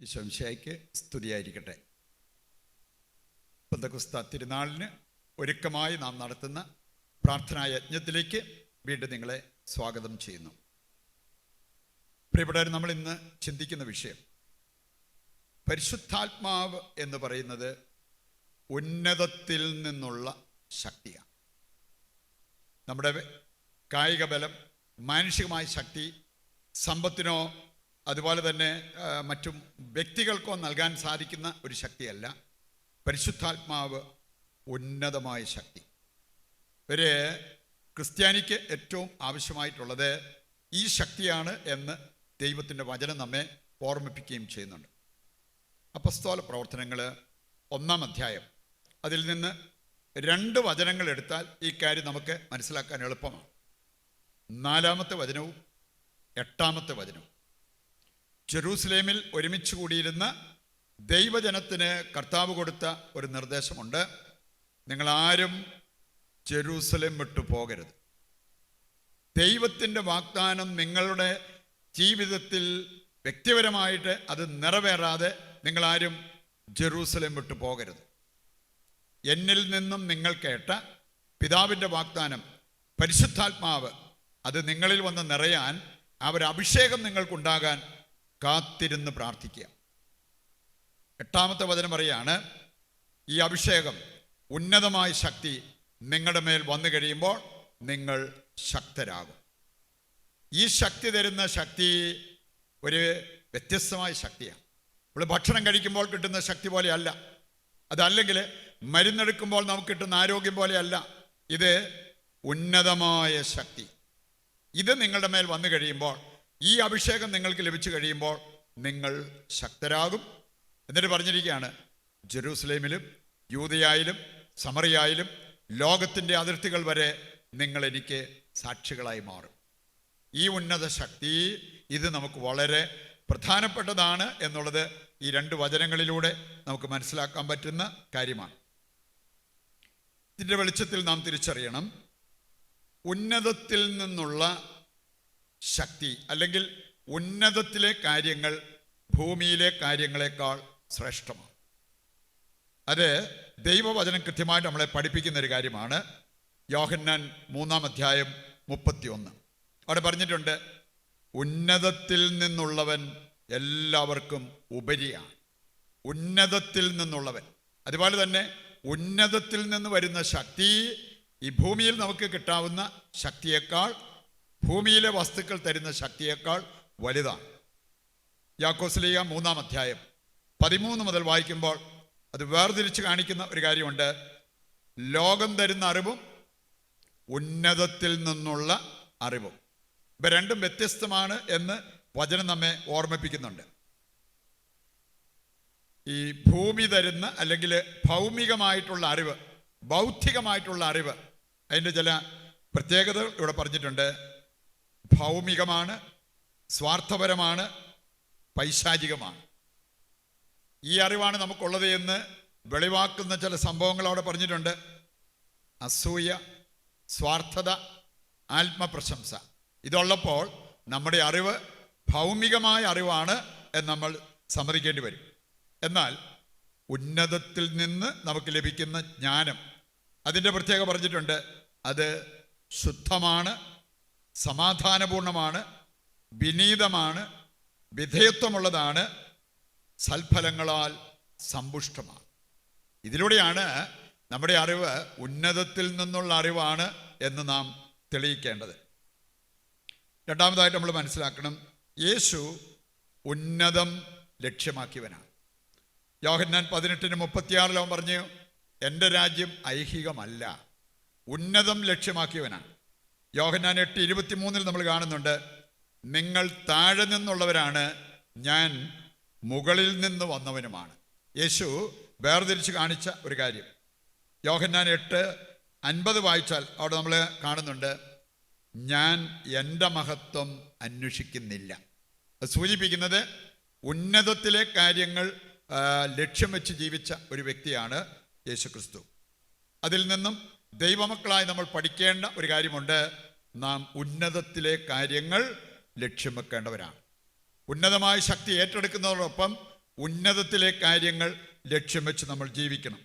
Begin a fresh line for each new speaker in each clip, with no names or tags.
ഈശോംശായിക്ക് സ്തുതിയായിരിക്കട്ടെ. പന്തകുസ്ത തിരുനാളിന് ഒരുക്കമായി നാം നടത്തുന്ന പ്രാർത്ഥനാ യജ്ഞത്തിലേക്ക് വീണ്ടും നിങ്ങളെ സ്വാഗതം ചെയ്യുന്നു. പ്രിയപ്പെട്ടവർ നമ്മൾ ഇന്ന് ചിന്തിക്കുന്ന വിഷയം പരിശുദ്ധാത്മാവ് എന്ന് പറയുന്നത് ഉന്നതത്തിൽ നിന്നുള്ള ശക്തിയാണ്. നമ്മുടെ കായിക ബലം ശക്തി സമ്പത്തിനോ അതുപോലെ തന്നെ മറ്റു വ്യക്തികൾക്കോ നൽകാൻ സാധിക്കുന്ന ഒരു ശക്തിയല്ല. പരിശുദ്ധാത്മാവ് ഉന്നതമായ ശക്തി. ഒരു ക്രിസ്ത്യാനിക്ക് ഏറ്റവും ആവശ്യമായിട്ടുള്ളത് ഈ ശക്തിയാണ് എന്ന് ദൈവത്തിന്റെ വചനം നമ്മെ ഓർമ്മിപ്പിക്കുകയും ചെയ്യുന്നുണ്ട്. അപ്പസ്തോല പ്രവർത്തനങ്ങൾ ഒന്നാം അധ്യായം. അതിൽ നിന്ന് രണ്ട് വചനങ്ങൾ എടുത്താൽ ഈ കാര്യം നമുക്ക് മനസ്സിലാക്കാൻ എളുപ്പമാണ്. നാലാമത്തെ വചനവും എട്ടാമത്തെ വചനവും. ജെറൂസലേമിൽ ഒരുമിച്ച് കൂടിയിരുന്ന ദൈവജനത്തിന് കർത്താവ് കൊടുത്ത ഒരു നിർദ്ദേശമുണ്ട്. നിങ്ങളാരും ജെറൂസലേം വിട്ടു പോകരുത്. ദൈവത്തിന്റെ വാഗ്ദാനം നിങ്ങളുടെ ജീവിതത്തിൽ വ്യക്തിപരമായിട്ട് അത് നിറവേറാതെ നിങ്ങളാരും ജെറൂസലേം വിട്ടു പോകരുത്. എന്നിൽ നിന്നും നിങ്ങൾ കേട്ട പിതാവിന്റെ വാഗ്ദാനം പരിശുദ്ധാത്മാവ് അത് നിങ്ങളിൽ വന്ന് നിറയാൻ അവർ അഭിഷേകം നിങ്ങൾക്കുണ്ടാകാൻ കാത്തിരുന്ന് പ്രാർത്ഥിക്കുക. എട്ടാമത്തെ വചനം പറയാണ് ഈ അഭിഷേകം ഉന്നതമായ ശക്തി നിങ്ങളുടെ മേൽ വന്നു കഴിയുമ്പോൾ നിങ്ങൾ ശക്തരാകും. ഈ ശക്തി തരുന്ന ശക്തി ഒരു വ്യത്യസ്തമായ ശക്തിയാണ്. നമ്മൾ ഭക്ഷണം കഴിക്കുമ്പോൾ കിട്ടുന്ന ശക്തി പോലെയല്ല. അതല്ലെങ്കിൽ മരുന്നെടുക്കുമ്പോൾ നമുക്ക് കിട്ടുന്ന ആരോഗ്യം പോലെയല്ല. ഇത് ഉന്നതമായ ശക്തി. ഇത് നിങ്ങളുടെ മേൽ വന്നു കഴിയുമ്പോൾ ഈ അഭിഷേകം നിങ്ങൾക്ക് ലഭിച്ചു കഴിയുമ്പോൾ നിങ്ങൾ ശക്തരാകും. എന്നിട്ട് പറഞ്ഞിരിക്കുകയാണ് ജെറൂസലേമിലും യൂതയായാലും സമറിയായാലും ലോകത്തിന്റെ അതിർത്തികൾ വരെ നിങ്ങൾ എനിക്ക് സാക്ഷികളായി മാറും. ഈ ഉന്നത ശക്തി ഇത് നമുക്ക് വളരെ പ്രധാനപ്പെട്ടതാണ് എന്നുള്ളത് ഈ രണ്ട് വചനങ്ങളിലൂടെ നമുക്ക് മനസ്സിലാക്കാൻ പറ്റുന്ന കാര്യമാണ്. ഇതിന്റെ വെളിച്ചത്തിൽ നാം തിരിച്ചറിയണം. ഉന്നതത്തിൽ നിന്നുള്ള ശക്തി അല്ലെങ്കിൽ ഉന്നതത്തിലെ കാര്യങ്ങൾ ഭൂമിയിലെ കാര്യങ്ങളെക്കാൾ ശ്രേഷ്ഠമാണ്. അത് ദൈവവചനം കൃത്യമായിട്ട് നമ്മളെ പഠിപ്പിക്കുന്ന ഒരു കാര്യമാണ്. യോഹന്നാൻ മൂന്നാം അധ്യായം മുപ്പത്തിയൊന്ന്. അവിടെ പറഞ്ഞിട്ടുണ്ട് ഉന്നതത്തിൽ നിന്നുള്ളവൻ എല്ലാവർക്കും ഉപരിയാണ്. ഉന്നതത്തിൽ നിന്നുള്ളവൻ. അതുപോലെ തന്നെ ഉന്നതത്തിൽ നിന്ന് വരുന്ന ശക്തി ഈ ഭൂമിയിൽ നമുക്ക് കിട്ടാവുന്ന ശക്തിയേക്കാൾ ഭൂമിയിലെ വസ്തുക്കൾ തരുന്ന ശക്തിയേക്കാൾ വലുതാണ്. യാക്കോസ്ലിയ മൂന്നാം അധ്യായം പതിമൂന്ന് മുതൽ വായിക്കുമ്പോൾ അത് വേർതിരിച്ച് കാണിക്കുന്ന ഒരു കാര്യമുണ്ട്. ലോകം തരുന്ന അറിവും ഉന്നതത്തിൽ നിന്നുള്ള അറിവും. ഇവ രണ്ടും വ്യത്യസ്തമാണ് എന്ന് വചനം നമ്മെ ഓർമ്മിപ്പിക്കുന്നുണ്ട്. ഈ ഭൂമി തരുന്ന അല്ലെങ്കിൽ ഭൗമികമായിട്ടുള്ള അറിവ് ബൗദ്ധികമായിട്ടുള്ള അറിവ് അതിന്റെ ചില പ്രത്യേകതകൾ ഇവിടെ പറഞ്ഞിട്ടുണ്ട്. ഭൗമികമാണ് സ്വാർത്ഥപരമാണ് പൈശാചികമാണ്. ഈ അറിവാണ് നമുക്കുള്ളത് എന്ന് വെളിവാക്കുന്ന ചില സംഭവങ്ങൾ അവിടെ പറഞ്ഞിട്ടുണ്ട്. അസൂയ സ്വാർത്ഥത ആത്മപ്രശംസ. ഇതുള്ളപ്പോൾ നമ്മുടെ അറിവ് ഭൗമികമായ അറിവാണ് എന്ന് നമ്മൾ സമ്മതിക്കേണ്ടി വരും. എന്നാൽ ഉന്നതത്തിൽ നിന്ന് നമുക്ക് ലഭിക്കുന്ന ജ്ഞാനം അതിന്റെ പ്രത്യേക പറഞ്ഞിട്ടുണ്ട് അത് ശുദ്ധമാണ് സമാധാനപൂർണമാണ് വിനീതമാണ് വിധേയത്വമുള്ളതാണ് സൽഫലങ്ങളാൽ സമ്പുഷ്ടമാണ്. ഇതിലൂടെയാണ് നമ്മുടെ അറിവ് ഉന്നതത്തിൽ നിന്നുള്ള അറിവാണ് എന്ന് നാം തെളിയിക്കേണ്ടത്. രണ്ടാമതായിട്ട് നമ്മൾ മനസ്സിലാക്കണം യേശു ഉന്നതം ലക്ഷ്യമാക്കിയവനാണ്. യോഹന്നാൻ പതിനെട്ടിന് മുപ്പത്തിയാറിൽ പറഞ്ഞു എന്റെ രാജ്യം ഐഹികമല്ല ഉന്നതം ലക്ഷ്യമാക്കിയവനാണ്. യോഹന്നാൻ എട്ട് ഇരുപത്തിമൂന്നിൽ നമ്മൾ കാണുന്നുണ്ട് നിങ്ങൾ താഴെ നിന്നുള്ളവരാണ് ഞാൻ മുകളിൽ നിന്ന് വന്നവനുമാണ്. യേശു വേർതിരിച്ച് കാണിച്ച ഒരു കാര്യം. യോഹന്നാൻ എട്ട് അൻപത് വായിച്ചാൽ അവിടെ നമ്മൾ കാണുന്നുണ്ട് ഞാൻ എന്റെ മഹത്വം അന്വേഷിക്കുന്നില്ല. സൂചിപ്പിക്കുന്നത് ഉന്നതത്തിലെ കാര്യങ്ങൾ ലക്ഷ്യം വെച്ച് ജീവിച്ച ഒരു വ്യക്തിയാണ് യേശുക്രിസ്തു. അതിൽ നിന്നും ദൈവമക്കളായി നമ്മൾ പഠിക്കേണ്ട ഒരു കാര്യമുണ്ട്. നാം ഉന്നതത്തിലെ കാര്യങ്ങൾ ലക്ഷ്യം വെക്കേണ്ടവരാണ്. ഉന്നതമായ ശക്തി ഏറ്റെടുക്കുന്നതോടൊപ്പം ഉന്നതത്തിലെ കാര്യങ്ങൾ ലക്ഷ്യം വെച്ച് നമ്മൾ ജീവിക്കണം.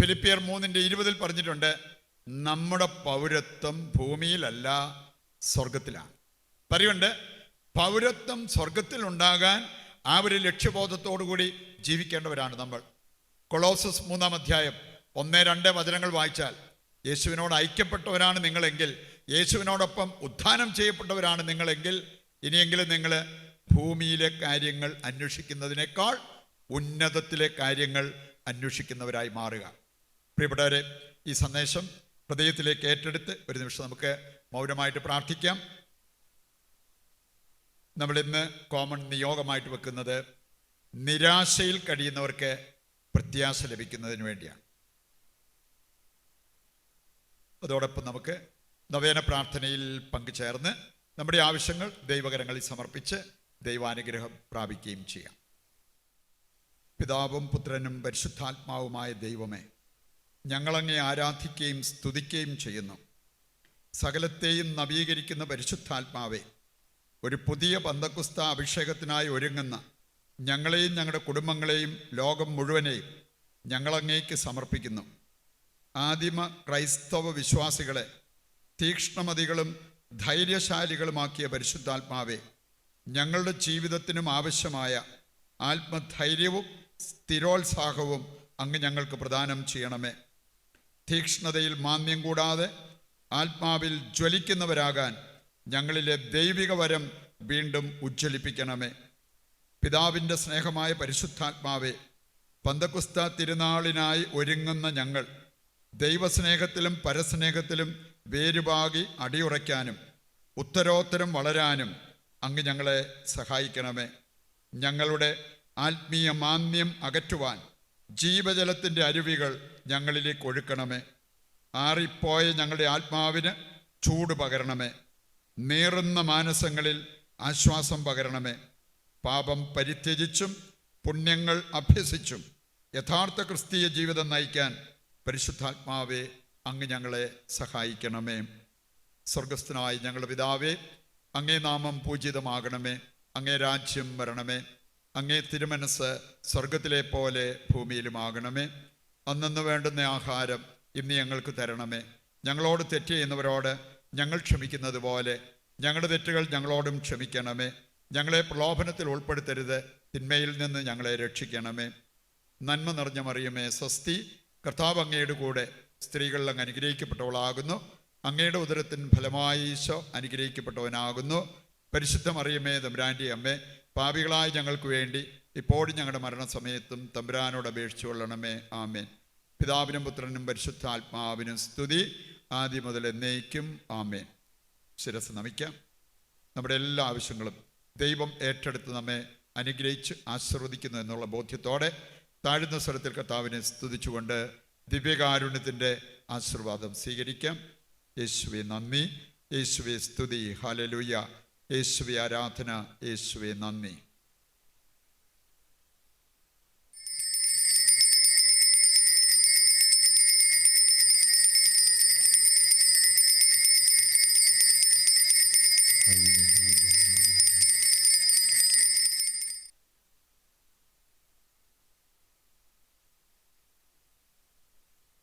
ഫിലിപ്പിയർ മൂന്നിന്റെ ഇരുപതിൽ പറഞ്ഞിട്ടുണ്ട് നമ്മുടെ പൗരത്വം ഭൂമിയിലല്ല സ്വർഗത്തിലാണ് പറയുണ്ട് പൗരത്വം സ്വർഗത്തിൽ ഉണ്ടാകാൻ ആ ഒരു ലക്ഷ്യബോധത്തോടു കൂടി ജീവിക്കേണ്ടവരാണ് നമ്മൾ. കൊളോസസ് മൂന്നാം അധ്യായം ഒന്ന് രണ്ട് വചനങ്ങൾ വായിച്ചാൽ യേശുവിനോട് ഐക്യപ്പെട്ടവരാണ് നിങ്ങളെങ്കിൽ യേശുവിനോടൊപ്പം ഉത്ഥാനം ചെയ്യപ്പെട്ടവരാണ് നിങ്ങളെങ്കിൽ ഇനിയെങ്കിലും നിങ്ങൾ ഭൂമിയിലെ കാര്യങ്ങൾ അന്വേഷിക്കുന്നതിനേക്കാൾ ഉന്നതത്തിലെ കാര്യങ്ങൾ അന്വേഷിക്കുന്നവരായി മാറുക. പ്രിയപ്പെട്ടവരെ ഈ സന്ദേശം ഹൃദയത്തിലേക്ക് ഏറ്റെടുത്ത് ഒരു നിമിഷം നമുക്ക് മൗനമായിട്ട് പ്രാർത്ഥിക്കാം. നമ്മൾ ഇന്ന് കോമൺ നിയോഗമായിട്ട് വെക്കുന്നത് നിരാശയിൽ കഴിയുന്നവർക്ക് പ്രത്യാശ ലഭിക്കുന്നതിന് വേണ്ടിയാണ്. അതോടൊപ്പം നമുക്ക് നവേന പ്രാർത്ഥനയിൽ പങ്കുചേർന്ന് നമ്മുടെ ആവശ്യങ്ങൾ ദൈവകരങ്ങളിൽ സമർപ്പിച്ച് ദൈവാനുഗ്രഹം പ്രാപിക്കുകയും ചെയ്യാം. പിതാവും പുത്രനും പരിശുദ്ധാത്മാവുമായ ദൈവമേ ഞങ്ങളങ്ങെ ആരാധിക്കുകയും സ്തുതിക്കുകയും ചെയ്യുന്നു. സകലത്തെയും നവീകരിക്കുന്ന പരിശുദ്ധാത്മാവെ ഒരു പുതിയ പന്തക്കുസ്ത അഭിഷേകത്തിനായി ഒരുങ്ങുന്ന ഞങ്ങളെയും ഞങ്ങളുടെ കുടുംബങ്ങളെയും ലോകം മുഴുവനെയും ഞങ്ങളങ്ങേക്ക് സമർപ്പിക്കുന്നു. ആദിമ ക്രൈസ്തവ വിശ്വാസികളെ തീക്ഷ്ണമതികളും ധൈര്യശാലികളുമാക്കിയ പരിശുദ്ധാത്മാവെ ഞങ്ങളുടെ ജീവിതത്തിനും ആവശ്യമായ ആത്മധൈര്യവും സ്ഥിരോത്സാഹവും അങ്ങ് ഞങ്ങൾക്ക് പ്രദാനം ചെയ്യണമേ. തീക്ഷ്ണതയിൽ മാന്യം കൂടാതെ ആത്മാവിൽ ജ്വലിക്കുന്നവരാകാൻ ഞങ്ങളിലെ ദൈവിക വരം വീണ്ടും ഉജ്ജ്വലിപ്പിക്കണമേ. പിതാവിന്റെ സ്നേഹമായ പരിശുദ്ധാത്മാവെ പന്തക്കുസ്ത തിരുനാളിനായി ഒരുങ്ങുന്ന ഞങ്ങൾ ദൈവസ്നേഹത്തിലും പരസ്നേഹത്തിലും വേരുപാകി അടിയുറയ്ക്കാനും ഉത്തരോത്തരം വളരാനും അങ്ങ് ഞങ്ങളെ സഹായിക്കണമേ. ഞങ്ങളുടെ ആത്മീയ മാന്യം അകറ്റുവാൻ ജീവജലത്തിന്റെ അരുവികൾ ഞങ്ങളിലേക്ക് ഒഴുക്കണമേ. ആറിപ്പോയ ഞങ്ങളുടെ ആത്മാവിന് ചൂട് പകരണമേ. നീറുന്ന മാനസങ്ങളിൽ ആശ്വാസം പകരണമേ. പാപം പരിത്യജിച്ചും പുണ്യങ്ങൾ അഭ്യസിച്ചും യഥാർത്ഥ ക്രിസ്തീയ ജീവിതം നയിക്കാൻ പരിശുദ്ധാത്മാവെ അങ്ങ് ഞങ്ങളെ സഹായിക്കണമേ. സ്വർഗസ്ഥനായ ഞങ്ങളുടെ പിതാവേ അങ്ങേ നാമം പൂജിതമാകണമേ. അങ്ങേ രാജ്യം വരണമേ. അങ്ങേ തിരുമനസ് സ്വർഗത്തിലെ പോലെ ഭൂമിയിലുമാകണമേ. അന്നു വേണ്ടുന്ന ആഹാരം ഇന്ന് ഞങ്ങൾക്ക് തരണമേ. ഞങ്ങളോട് തെറ്റ് ചെയ്യുന്നവരോട് ഞങ്ങൾ ക്ഷമിക്കുന്നത് പോലെ ഞങ്ങളുടെ തെറ്റുകൾ ഞങ്ങളോടും ക്ഷമിക്കണമേ. ഞങ്ങളെ പ്രലോഭനത്തിൽ ഉൾപ്പെടുത്തരുത്. തിന്മയിൽ നിന്ന് ഞങ്ങളെ രക്ഷിക്കണമേ. നന്മ നിറഞ്ഞ മറിയമേ സ്വസ്തി കർത്താവ് അങ്ങയുടെ കൂടെ സ്ത്രീകളിൽ അങ്ങ് അനുഗ്രഹിക്കപ്പെട്ടവളാകുന്നു. അങ്ങയുടെ ഉദരത്തിൻ ഫലമായി ഈശോ അനുഗ്രഹിക്കപ്പെട്ടവനാകുന്നു. പരിശുദ്ധ മറിയമേ തമ്പുരാന്റെ അമ്മേ പാപികളായ ഞങ്ങൾക്ക് വേണ്ടി ഇപ്പോഴും ഞങ്ങളുടെ മരണസമയത്തും തമ്പുരാനോട് അപേക്ഷിച്ചു കൊള്ളണമേ. ആമേൻ. പിതാവിനും പുത്രനും പരിശുദ്ധാത്മാവിനും സ്തുതി. ആദ്യം മുതൽ എന്നേക്കും ആമേൻ. ശിരസ് നമിക്കാം. നമ്മുടെ എല്ലാ ആവശ്യങ്ങളും ദൈവം ഏറ്റെടുത്ത് നമ്മെ അനുഗ്രഹിച്ച് ആശീർവദിക്കുന്നു എന്നുള്ള ബോധ്യത്തോടെ താഴ്ന്ന സ്വരത്തിൽ കർത്താവിനെ സ്തുതിച്ചുകൊണ്ട് ദിവ്യകാരുണ്യത്തിന്റെ ആശീർവാദം സ്വീകരിക്കാം. യേശുവെ നന്ദി. യേശുവെ സ്തുതി. ഹാലലൂയ യേശുവെ ആരാധന. യേശുവെ നന്ദി.